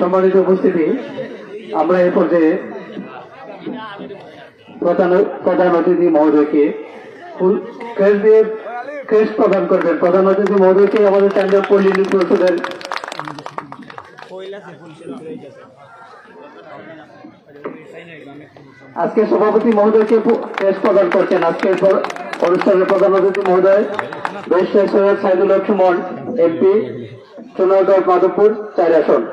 সম্মানিত উপস্থিতি। আমরা এ পর্যায়ে প্রধান প্রধান অতিথি মহোদয়কে ক্রেস দিয়ে ক্রেস প্রদান করবেন। প্রধান অতিথি মহোদয়কে আমাদের কেন্দ্রীয় পল্লী পরিষদের আজকে সভাপতি মহোদয়কে ফু- প্রদান করছেন। আজকে অনুষ্ঠানের প্রধান অতিথি মহোদয় বেশ সৈয়দ সাইদুল সুমন এমপি সোনারগড় মাধবপুর, চার আসন।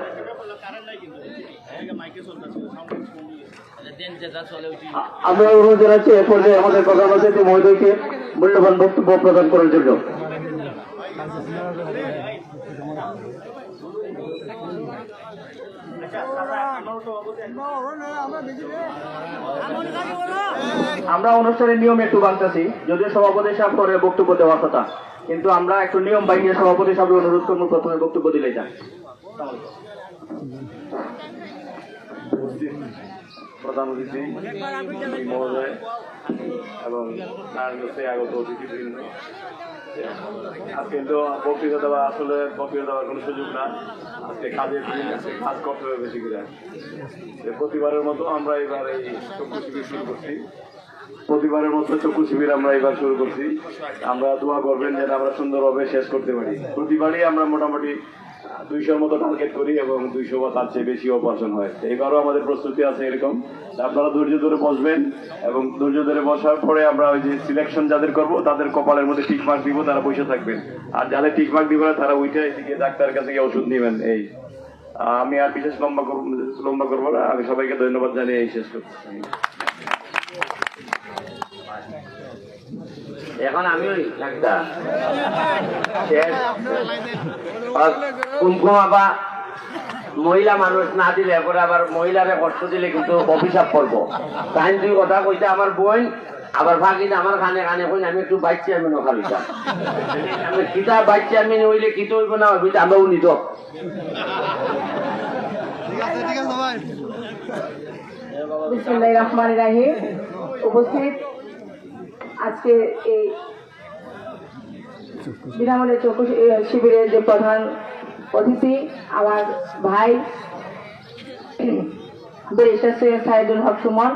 আমরা অনুরোধ জানাচ্ছি, এ পর্যায়ে আমাদের প্রধান অতিথি মহোদয়কে মূল্যবান বক্তব্য প্রদান করার জন্য। আমরা অনুষ্ঠানের নিয়ম একটু বানতেছি যদিও সভাপতি সাহেব পরে বক্তব্য দেওয়ার কথা। কিন্তু আমরা একটু নিয়ম বাইরে সভাপতি সাহেব অনুরোধ করব, প্রথমে বক্তব্য দিলে যান। প্রধান অতিথি, মহোদয় এবং তার আগত অতিথিবৃন্দ। আজকে তো বক্তৃতা দেওয়া আসলে বক্তৃতা দেওয়ার কোনো সুযোগ না। আজকে কাজের কাজ করতে হবে বেশি করে। প্রতিবারের মতো আমরা এবার এই চক্ষু শিবির শুরু করছি। প্রতিবারের মতো চক্ষু শিবির আমরা এবার শুরু করছি। আমরা দোয়া করবেন যেন আমরা সুন্দরভাবে শেষ করতে পারি। প্রতিবারই আমরা মোটামুটি দুইশোর মতো টার্গেট করি এবং দুইশো বা তার চেয়ে বেশি অপারেশন হয়। তো এবারও আমাদের প্রস্তুতি আছে এরকম আপনারা ধৈর্য ধরে বসবেন এবং ধৈর্য ধরে বসার পরে আমরা ওই যে সিলেকশন যাদের করব তাদের কপালের মধ্যে টিক মার্ক দিব তারা বসে থাকবেন। আর যাদের টিক মার্ক দিব না তারা ওইটা এদিকে ডাক্তারের কাছে গিয়ে ওষুধ নেবেন। এই আহ, আমি আর বিশেষ লম্বা করব লম্বা করব না আমি সবাইকে ধন্যবাদ জানিয়ে এই শেষ করছি। এখন আমি ওই ডাক্তার। শেষ। আর কুমকুমা মহিলা মানুষ না দিলে পরে আবার মহিলারে কষ্ট দিলে কিন্তু অভিশাপ করব। তাই দুই কথা কইতে আমার বোন আবার ভাগিন আমার কানে কানে কই আমি একটু বাইক আমি খালিতাম আমি কিতা বাইক চেয়ারম্যান হইলে কিতো হইব না হইব আমরাও নিত। ঠিক আছে ঠিক আছে ভাই। বিসমুল্লাহ রহমান রাহিম। উপস্থিত আজকে এই বিনামূল্যে চক্ষু শিবিরের যে প্রধান অতিথি, আমার ভাই, ব্যারিস্টার সৈয়দ সাইদুল হক সুমন,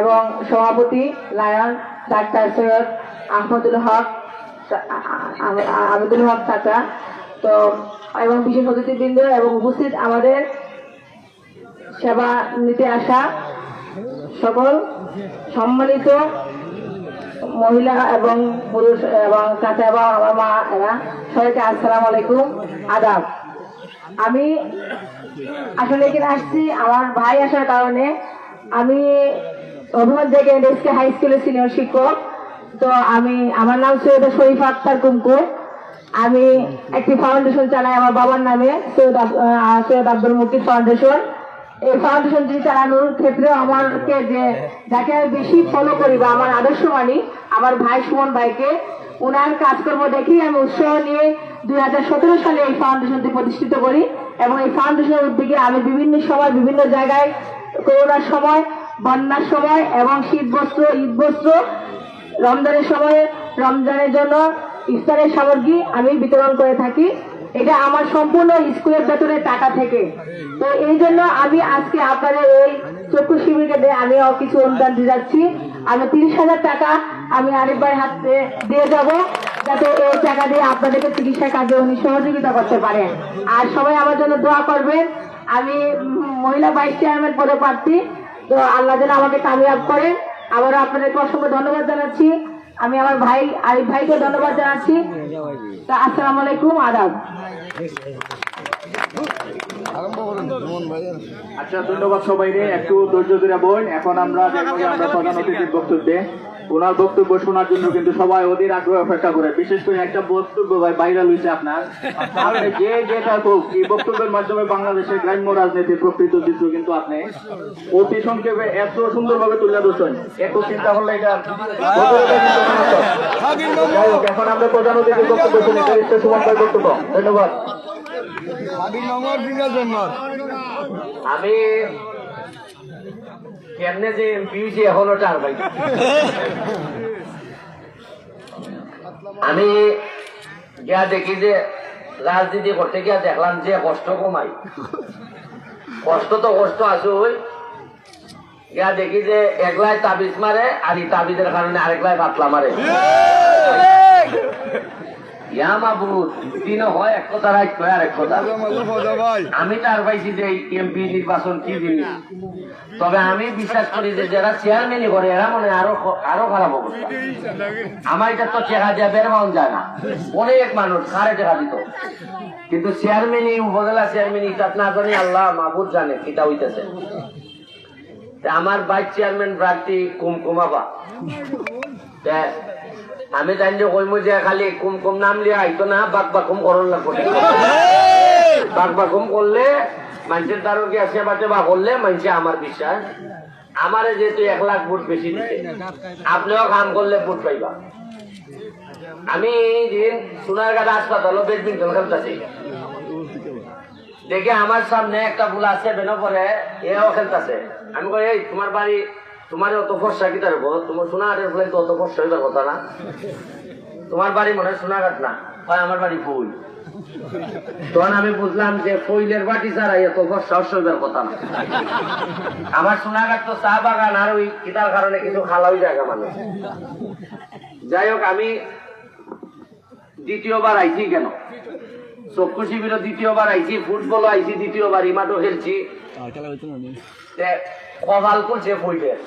এবং সভাপতি লায়ন, ডাক্তার সৈয়দ আহমদুল হক আবেদুল হক চাচা। তো, এবং বিশেষ অতিথিবৃন্দ এবং উপস্থিত আমাদের সেবা নিতে আসা সকল সম্মানিত মহিলা এবং পুরুষ এবং চাচা এবং আমার মা, এরা সবাইকে আসসালামু আলাইকুম। আদাব। আমি আসলে এখানে আসছি, আমার ভাই আসার কারণে। আমি অভিমত জায়গায় এসকে হাই স্কুলের সিনিয়র শিক্ষক। তো আমি, আমার নাম সৈয়দ শরীফ আক্তার কুমকুম আমি একটি ফাউন্ডেশন চালাই আমার বাবার নামে, সৈয়দ সৈয়দ আব্দুল মুকিদ ফাউন্ডেশন এই ফাউন্ডেশনটি চালানোর ক্ষেত্রে আমাকে যে, যাকে আমি বেশি ফলো করি বা আমার আদর্শ আমার ভাই সুমন ভাইকে ওনার কাজকর্ম দেখি আমি উৎসাহ নিয়ে দুই হাজার সতেরো সালে এই ফাউন্ডেশনটি প্রতিষ্ঠিত করি এবং এই ফাউন্ডেশনের উদ্যোগে আমি বিভিন্ন সময়, বিভিন্ন জায়গায় করোনার সময়, বন্যার সময় এবং শীত বস্ত্র, ঈদ বস্ত্র, রমজানের সময়, রমজানের জন্য ইফতারের সামগ্রী আমি বিতরণ করে থাকি। এটা আমার সম্পূর্ণ স্কুলের বেতনের টাকা থেকে। তো এই জন্য আমি আজকে আপনাদের এই চক্ষু শিবিরকে আমিও কিছু অনুদান দিয়ে যাচ্ছি। আমি তিরিশ হাজার টাকা আমি ভাই হাতে দিয়ে যাব যাতে এই টাকা দিয়ে আপনাদেরকে চিকিৎসা কাজে উনি সহযোগিতা করতে পারেন। আর সবাই আমার জন্য দোয়া করবেন। আমি মহিলা ভাইস চেয়ারম্যান পদে প্রার্থী তো আল্লাহ যেন আমাকে কামিয়াব করেন। আবারও আপনাদেরকে অসংখ্য ধন্যবাদ জানাচ্ছি। আমি আমার ভাই, আরিফ ভাইকে ধন্যবাদ জানাচ্ছি। তা আসসালাম আলাইকুম, আদাব। আচ্ছা ধন্যবাদ সবাই একটু ধৈর্য ধরে বোন এখন আমরা আমরা প্রধান অতিথির বক্তব্যে ওনার বক্তব্য শোনার জন্য কিন্তু সবাই ওদের আগ্রহ অপেক্ষা করে। বিশেষ করে একটা বক্তব্য ভাই ভাইরাল হয়েছে আপনার। আপনি যে যেটা হোক এই বক্তব্যের মাধ্যমে বাংলাদেশের গ্রাম্য রাজনীতির প্রকৃত চিত্র কিন্তু আপনি অতি সংক্ষেপে এত সুন্দরভাবে তুলে ধরছেন। এত চিন্তা করলে এটা এখন আমরা প্রধান অতিথির বক্তব্য শুনি সুমন ভাই বক্তব্য। ধন্যবাদ। আমি কেমনে যে এখনও টার আমি গিয়া দেখি যে রাজনীতি করতে গিয়া দেখলাম যে কষ্ট কমাই। কষ্ট তো কষ্ট আছে ওই গিয়া দেখি যে একলাই তাবিজ মারে আর এই তাবিজের কারণে আরেকলাই পাতলা মারে। ইয়া মাবুদ দিনও হয় এক কথা রাইট হয় আরেক কথা। ভাই। আমি তার পাইছি যে এমপি নির্বাচন কি জিনিস তবে আমি বিশ্বাস করি যে যারা চেয়ারম্যানই করে এরা মনে আরও আরও খারাপ অবস্থা। আমার এটা তো চেহারা দিয়ে বের হওয়া যায় না। অনেক মানুষ সাড়ে টাকা দিত। কিন্তু চেয়ারম্যানই উপজেলা চেয়ারম্যানই তার না জানি আল্লাহ মাহবুদ জানে কিটা হইতেছে। আমার ভাইস চেয়ারম্যান প্রার্থী কুমকুমাবা। আমি যে কইমু যে খালি কুম কুমকুম নাম লিয়া আইতো না বাক বাকুম করন লাগবো। বাক বাকুম করলে মানুষের দ্বারা কি সেবা টেবা করলে মানুষে আমার বিশ্বাস। আমারে যেহেতু এক লাখ ভোট বেশি দিতে আপনিও কাম করলে ভোট পাইবা। আমি দিন সোনারঘাট হাসপাতালও ব্যাডমিন্টন খেলতেছি। দেখে আমার সামনে একটা ফুল আছে বেনো পরে এও খেলতেছে। আমি কই এই তোমার বাড়ি তোমার অত ফর্সা কি তার তোমার সোনাঘাটের ফুলে তো অত ফর্সা হইবার কথা না। তোমার বাড়ি মনে হয় সোনাঘাট না হয় আমার বাড়ি ফুল। তখন আমি বুঝলাম যে ফইলের বাটি ছাড়া এত ফর্সা হইবার কথা না। আমার সোনাঘাট তো চা বাগান আর ওই কিতার কারণে কিছু খালাওই জায়গা মানুষ। যাই হোক আমি দ্বিতীয়বার আইছি কেন? চক্ষু শিবিরও দ্বিতীয়বার আইছি ফুটবলও আইছি দ্বিতীয়বার ইমাটো খেলছি। কপাল করছে ফইলের।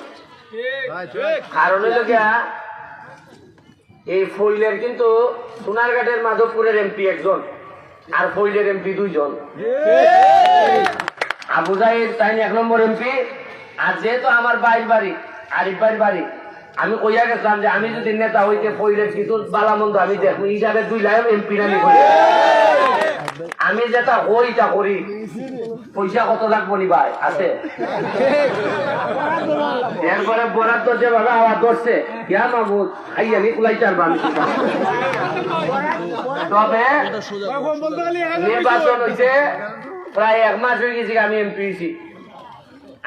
কারণ হইল এই ফইলের কিন্তু সোনারঘাটের মাধবপুরের এমপি একজন আর ফইলের এমপি দুইজন। আবু জাহিদ তাই এক নম্বর এমপি আর যেহেতু আমার বাইর বাড়ি আরিফ বাড়ির বাড়ি আমি কইয়া গেছিলাম যে আমি যদি নেতা হইতে ফইলের কিছু বালামন্দ আমি দেখব হিসাবে দুই লাইন এমপি নামি করি আমি যেটা হই তা করি। পয়সা কত লাগবো নি ভাই? আছে? এরপরে বরাদ্দ যেভাবে আওয়াজ ধরছে ইয়া মাহবুদ খাই আমি কুলাই চার আমি তবে নির্বাচন হয়েছে প্রায় এক মাস হয়ে গেছি আমি এমপি হয়েছি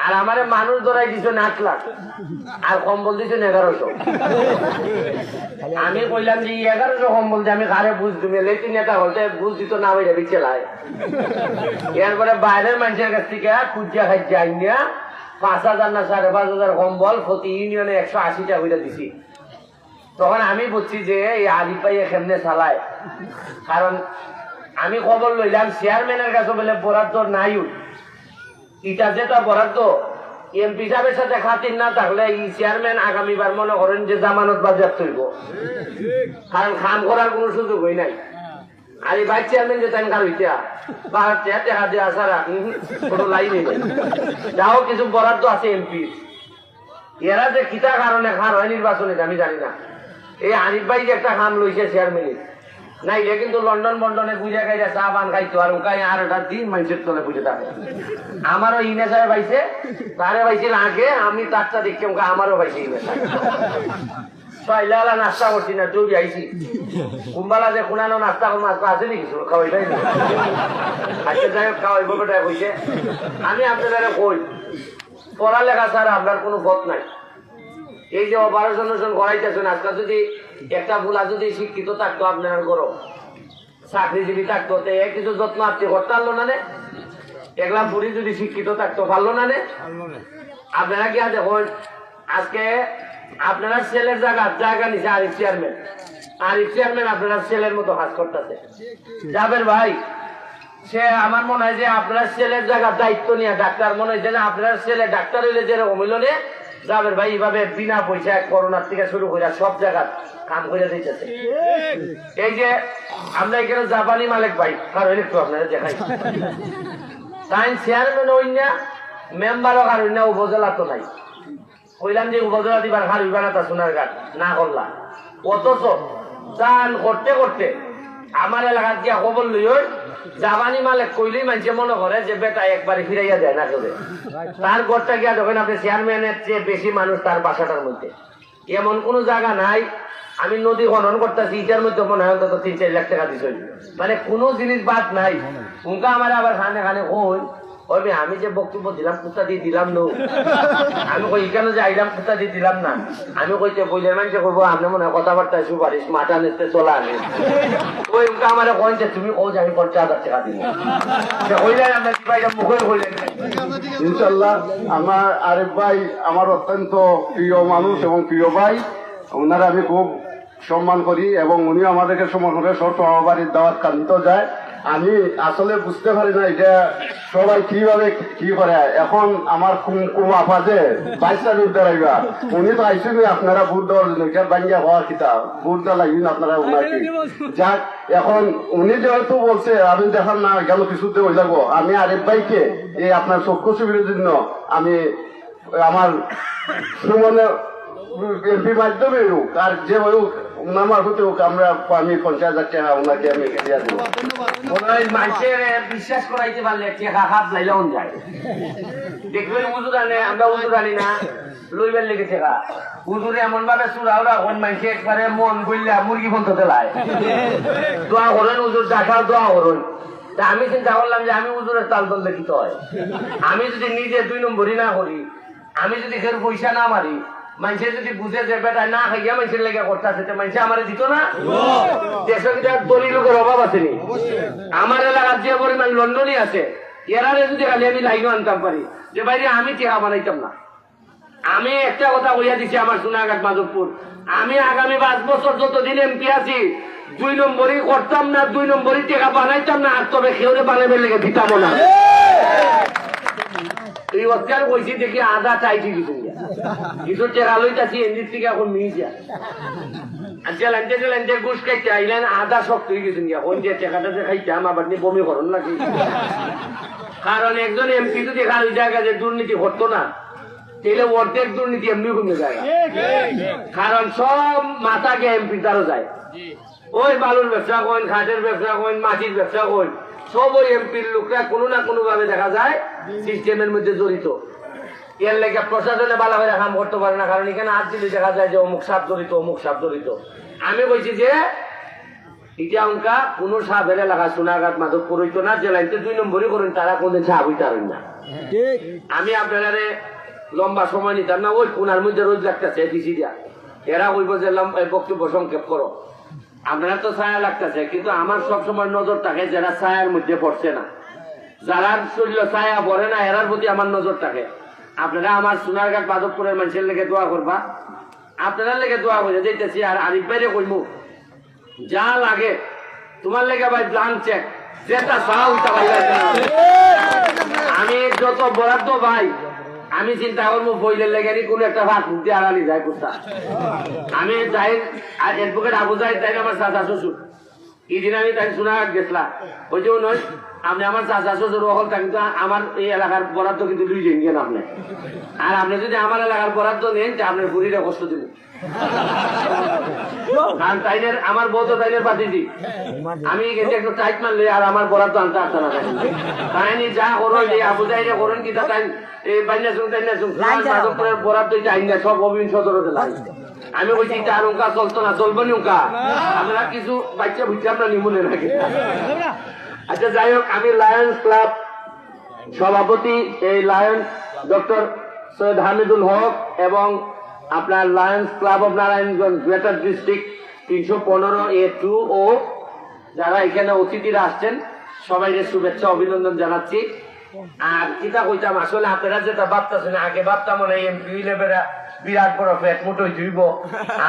আর আমারে মানুষ ধরাই দিছেন আট লাখ। আর কম্বল দিছেন এগারোশো। আমি কইলাম যে এগারোশো কম্বল দিয়ে আমি ঘরে বুঝ তুমি? লেটি নেতা হতে বুঝ দিত না ওইটা বিচেলায় এরপরে বাইরের মানুষের কাছ থেকে খুঁজা খাইছে আইনিয়া পাঁচ হাজার না সাড়ে পাঁচ হাজার কম্বল প্রতি ইউনিয়নে একশো আশি টাকা দিছি। তখন আমি বুঝছি যে, এই ভাই কেমনে চালায়? কারণ আমি খবর লইলাম চেয়ারম্যানের কাছে বলে বরাদ্দ নাই এটা যেটা বরাদ্দ। এমপি সাহেবের সাথে খাতির না থাকলে এই চেয়ারম্যান আগামীবার মনে করেন যে জামানত বাজেয়াপ্ত হইব। কারণ খাম করার কোনো সুযোগ হই নাই। আর এই ভাইস চেয়ারম্যান যে টাইম কার হইতা বাহার চেয়ার দেখা ছাড়া কোনো লাইনই নেই। যাও কিছু বরাদ্দ আছে এমপি এরা যে কিতা কারণে খান হয় নির্বাচনে, আমি জানি না। এই আরিফ ভাই যে একটা খাম লইছে চেয়ারম্যানের নাই, এ কিন্তু লন্ডন বন্ডনে বুঝে খাইছে চা পান খাইতো, আর উকাই আর একটা দিন মানুষের তলে বুঝে থাকে। আমারও ইনে সাহেব পাইছে তারে পাইছিল আগে আমি তারটা দেখছি উকা আমারও পাইছে ইনে সাহেব। নাস্তা করছি না চৌরি আইছি। কুম্বালা যে কোনানো নাস্তা করব নাস্তা আছে নাকি? খাওয়াইটাই না আজকে যাই হোক, খাওয়াইব বেটা, কইছে। আমি আপনাদের কই, পড়ালেখা ছাড়া আপনার কোনো পথ নাই। এই যে অপারেশন করাইতেছেন, আজকাল যদি একটা বুলা যদি শিক্ষিত থাকতো আপনার করো চাকরিজীবী থাকতো তো এ কিছু যত্ন আপনি করতে পারল না নে? এগুলা বুড়ি যদি শিক্ষিত থাকতো পারল না নে? আপনারা কি দেখুন আজকে আপনারা ছেলের জায়গা জায়গা নিছে আরিফ চেয়ারম্যান আরিফ চেয়ারম্যান আপনারা ছেলের মতো কাজ করতেছে। যাবেন ভাই সে আমার মনে হয় যে আপনার ছেলের জায়গার দায়িত্ব নিয়ে ডাক্তার মনে হয় যে আপনার ছেলে ডাক্তার হইলে যেরকম হইল নে যাবেন ভাই এইভাবে বিনা পয়সায় করোনার থেকে শুরু করে সব জায়গা কাম করে দিতেছে। এই যে, আমরা এখানে জাপানি মালিক ভাই কারণ একটু আপনারা দেখাই। তাই চেয়ারম্যান না মেম্বারও কারণ না, উপজেলা তো নাই। কইলাম যে উপজেলা দিবার হার বিবানাতা সোনার ঘাট না করলাম অথচ চান করতে করতে আমার এলাকার গিয়া খবর লই জাবানি মালে কইলেই মানুষে মনে করে যে বেটা একবারে ফিরাইয়া দেয় না করে তার ঘরটা গিয়া দেখেন আপনি চেয়ারম্যানের চেয়ে বেশি মানুষ তার বাসাটার মধ্যে। এমন কোনো জায়গা নাই, আমি নদী খনন করতেছি, ইটার মধ্যে মনে হয় অন্তত তিন চার লাখ টাকা দিচ্ছি মানে কোনো জিনিস বাদ নাই। উনকা আমার আবার খানে খানে ওই ওই আমি যে বক্তব্য দিলাম, কুত্তা দিয়ে দিলাম নো। আমি কই এখানে যে আইলাম, কুত্তা দিয়ে দিলাম না? আমি কইতে বইলে মানুষে করব আপনি মনে হয় কথাবার্তা সুপারিশ, মাথা নিতে চলা আনে ওই উনকা আমার কইন যে তুমি ও যে আমি পঞ্চাশ হাজার টাকা দিব। কইলে, আমরা পাইলাম মুখে কইলেন ইনশাল্লাহ আমার আরেক ভাই আমার অত্যন্ত প্রিয় মানুষ এবং প্রিয় ভাই, ওনারা আমি খুব সম্মান করি এবং উনিও আমাদেরকে সম্মান করে সব সহবাড়ির দাওয়াত কান্দিত যায়। আমি আসলে বুঝতে পারি না এটা সবাই কীভাবে কি করে। এখন আমার কুম আপা যে বাইশটা রূপ দাঁড়াইবা উনি তো আইসেন আপনারা বুট দেওয়ার জন্য এটা বাঙ্গিয়া হওয়ার কিতা বুট দেওয়া লাগবেন আপনারা ওনাকে যাক এখন উনি যেহেতু বলছে আমি দেখার না গেল কিছুতে ওই লাগবো আমি আরেক ভাইকে এই আপনার চক্ষু শিবিরের জন্য আমি আমার সুমনে মাধ্যমে আর যে মারফতে হোক, আমরা আমি পঞ্চাশ হাজার টাকা, ওনাকে আমি দিয়ে দেবো। বিশ্বাস করাইতে পারলে হাত লাইলেও যায়। দেখবেন উজুর আনে, আমরা উজুর আনি না, লইবার লেগে উজুরে এমন ভাবে একবারে মন বললা মুরগি বন্ধ দেলায়। দোয়া করেন উজুর দেখাও দোয়া করুন। তা আমি চিন্তা করলাম যে আমি উজুরের তাল তো হয়। আমি যদি নিজে দুই নম্বরই না করি, আমি যদি ফের পয়সা না মারি মানুষে যদি বুঝে যে বেটা না খাইয়া মানুষের লেগে করতেছে, তো মানুষে আমার দিত না? দেশে কিন্তু আর দলি লোকের অভাব আছে নি? আমার এলাকার যে পরিমাণ লন্ডনই আছে এরারে যদি খালি আমি লাইনও আনতাম পারি যে বাইরে আমি টেকা বানাইতাম না। আমি একটা কথা কইয়া দিছি আমার সোনাঘাট মাধবপুর আমি আগামী পাঁচ বছর যতদিন এমপি আছি, দুই নম্বরই করতাম না, দুই নম্বরই টেকা বানাইতাম না আর তবে খেউরে বানাবে লেগে দিতাম না। এই অত্যাচার কইছি দেখি আধা চাইছি কিছু কিছু টেকা লইতাছি এমনির থেকে এখন মিইছা আজকে লাইনতে যে লাইনতে ঘুষ খাইতে আইলেন আধা শক্ত হয়ে গেছেন গিয়া। কোন যে টেকাটা যে খাইতাম আবার নিয়ে বমি করুন নাকি? কারণ একজন এমপি যদি খালি জায়গা যে দুর্নীতি করতো না তাহলে অর্ধেক দুর্নীতি এমনি কমে যায়। কারণ সব মাথাকে এমপি তারও যায়। ওই বালুর ব্যবসা করেন খাটের ব্যবসা করেন মাটির ব্যবসা করেন সব ওই এমপির লোকরা কোনো না কোনো ভাবে দেখা যায় সিস্টেমের মধ্যে জড়িত। এর লেগে প্রশাসনে ভালো করে কাম করতে পারে না কারণ এখানে আজ দিলে দেখা যায় যে অমুক সাপ জড়িত অমুক সাপ জড়িত। আমি বলছি যে এটা অঙ্কা কোন সাপের এলাকা সোনাঘাট মাধবপুর হইতো না যে লাইনতে দুই নম্বরই করেন তারা কোনদিন সাপ হইতে পারেন না। আমি আপনারা লম্বা সময় নিতাম না ওই কোনার মধ্যে রোজ লাগতেছে দিয়া। এরা কইব যে বক্তব্য সংক্ষেপ করো। আপনারা তো ছায়া লাগতেছে কিন্তু আমার সবসময় নজর থাকে যারা ছায়ার মধ্যে পড়ছে না। যারা শরীর ছায়া পড়ে না এরার প্রতি আমার নজর থাকে। আপনারা আমার সোনারঘাট মাধবপুরের মানুষের লেগে দোয়া করবা। আপনারা লেগে দোয়া করে যেতেছি আর আরিফ বাইরে কইমু যা লাগে তোমার লেগে ভাই ব্লাঙ্ক চেক যেটা চাও ভাই। আমি যত বরাদ্দ ভাই আমি চিন্তা করব, বইলের লেগে নি কোনো একটা ভাত দিয়ে আড়ালি যায় কোথা। আমি যাই, আর এরপরে আবু যাই তাই আমার চাচা শ্বশুর। এদিন আমি তাই শোনা গেছিলাম ওই যে নয় আপনি আমার চাচা শ্বশুর হলটা কিন্তু আমার এই এলাকার বরাদ্দ কিন্তু দুই দিন কেন আপনি। আর আপনি যদি আমার এলাকার বরাদ্দ নেন তা আপনার বুড়িটা কষ্ট দিব। কারণ তাইনের আমার বউ তো তাইনের পাঠিয়েছি আমি কিন্তু একটু টাইট মারলে আর আমার বরাদ্দ আনতে আসতে না তাইনি। যা করো যে আবু যাইরে করুন কি তা তাই এই বাইনা শুন তাইনা শুন বরাদ্দ চাই না সব অভিন সদরতে লাগে আমি বলছি তার উঙ্কা চলতো না চলবো নি উঙ্কা? আমরা কিছু বাচ্চা বুঝছি আমরা নিমুনে রাখি আচ্ছা যাই হোক আমি লায়ন্স ক্লাব সভাপতি এই লায়ন্স ডক্টর সৈয়দ হামিদুল হক এবং আপনার Lions club of Narayanganj greater district তিনশো পনেরো এ টু ও যারা এখানে অতিথিরা আসছেন সবাইকে শুভেচ্ছা অভিনন্দন জানাচ্ছি। আর কিতা কইতাম, আসলে আপনারা যেটা ভাবতেছেন আগে ভাবতাম মনে হয় এমপি লেভেরা বিরাট বড় ফ্যাট মুঠোই ধুইব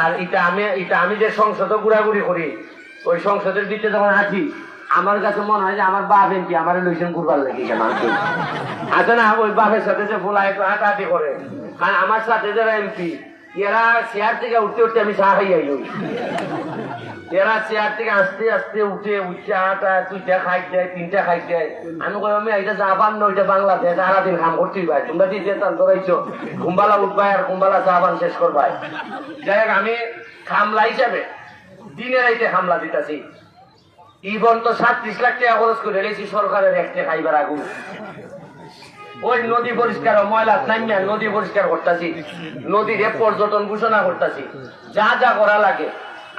আর এটা আমি এটা আমি যে সংসদে ঘুরাঘুরি করি, ওই সংসদের ভিতরে যখন আছি আমার কাছে মনে হয় যে আমার বাপ এমপি, আমার লইছেন ঘুরবার লাগে আচ্ছা না, ওই বাপের সাথে যে ফুলা একটু হাঁটাহাঁটি করে আর আমার সাথে যারা এমপি, এরা চেয়ার থেকে উঠতে উঠতে আমি খাই আইল এরা চেয়ার থেকে আস্তে আস্তে উঠে উঠছে আটা, দুইটা খাই দেয়, তিনটা খাই দেয়। আমি কই আমি এটা যাবার নয় এটা বাংলাদেশ সারাদিন কাম করতেই ভাই তোমরা যে চেতান ধরাইছো কুম্বালা উঠবাই আর কুম্বালা চাবান শেষ করবাই যাই হোক, আমি খামলা হিসাবে দিনে রাইতে খামলা দিতেছি। ইবন তো সাতত্রিশ লাখ টাকা খরচ করে রেখেছি সরকারের একটা খাইবার আগু। ওই নদী পরিষ্কার ময়লা নামিয়া নদী পরিষ্কার করতেছি। নদীরে পর্যটন ঘোষণা করতেছি। যা যা করা লাগে।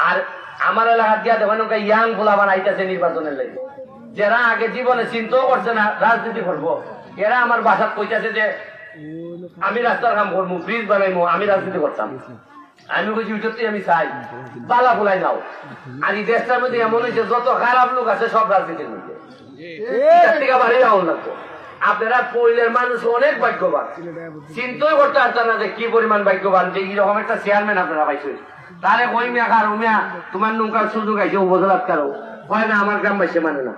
আর আমার এলাকার দিয়া দেখেন ইয়াং গোলাবান আইতাছে নির্বাচনের লাগে। যারা আগে জীবনে চিন্তাও করছে না, রাজনীতি করব। এরা আমার বাসাত কইতাছে যে, আমি রাস্তার কাম করব ব্রিজ বানাইবো, আমি রাজনীতি করতাম। আমি বলছি সত্যি আমি চাই। বালা ফুলাই নাও। আর এই দেশটার মধ্যে এমন হয়েছে, যত খারাপ লোক আছে, সব রাজনীতির মধ্যে। আপনারা পৈলের মানুষ অনেক ভাগ্যবান। চিন্তাই করতে পারতাম না যে কি পরিমাণ ভাগ্যবান, যে এইরকম একটা চেয়ারম্যান আপনারা পাইছেন। তাহলে কই মিয়া, কার মিয়া, তোমার নৌকার সুযোগ আছে উপজেলাত কারও? হয় না, আমার গ্রাম বাইসে মানে না।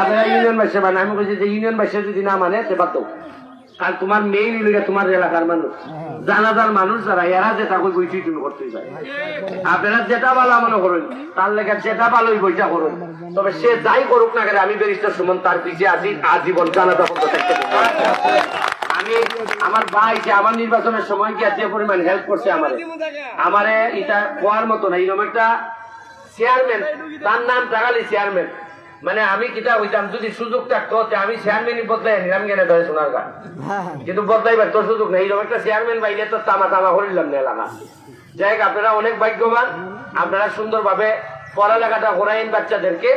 আপনারা ইউনিয়ন বাইসে মানে আমি বলছি যে ইউনিয়ন বাইসে যদি না মানে সে বাদ। আর তোমার মেইন ইলিগে তোমার এলাকার মানুষ। জানাজার মানুষ যারা, এরা যেটা কই বইটি তুমি করতে চাই আপনারা যেটা ভালো মনে করুন, তার লেগে যেটা ভালোই বইটা করুন। তবে সে যাই করুক না কেন, আমি ব্যারিস্টার সুমন তার পিছিয়ে আছি, আজীবন জানাজা পর্যন্ত থাকতে আমার ভাই যে আমার নির্বাচনের সময় গিয়ে যে পরিমাণ হেল্প করছে আমারে আমারে এটা কোয়ার মতো না, এরকম একটা চেয়ারম্যান তার নাম টাকালি চেয়ারম্যান মানে আমি কিতা হইতাম, যদি সুযোগ থাকতো আমি চেয়ারম্যানই বদলাই নিলাম কেন ধরে শোনার গান কিন্তু বদলাইবার তোর সুযোগ নেই, এরকম একটা চেয়ারম্যান পাইলে তো তামা তামা করিলাম না এলাকা। যাই আপনারা অনেক ভাগ্যবান, আপনারা সুন্দরভাবে পড়ালেখাটা করাইন বাচ্চাদেরকে,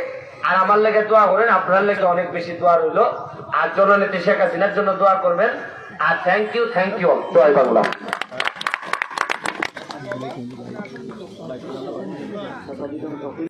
আর আমার লেগে দোয়া করেন, আপনার লেগে অনেক বেশি দোয়া রইল। আর জননেত্রী শেখ হাসিনার জন্য দোয়া করবেন। আর thank you thank you Joy Bangla.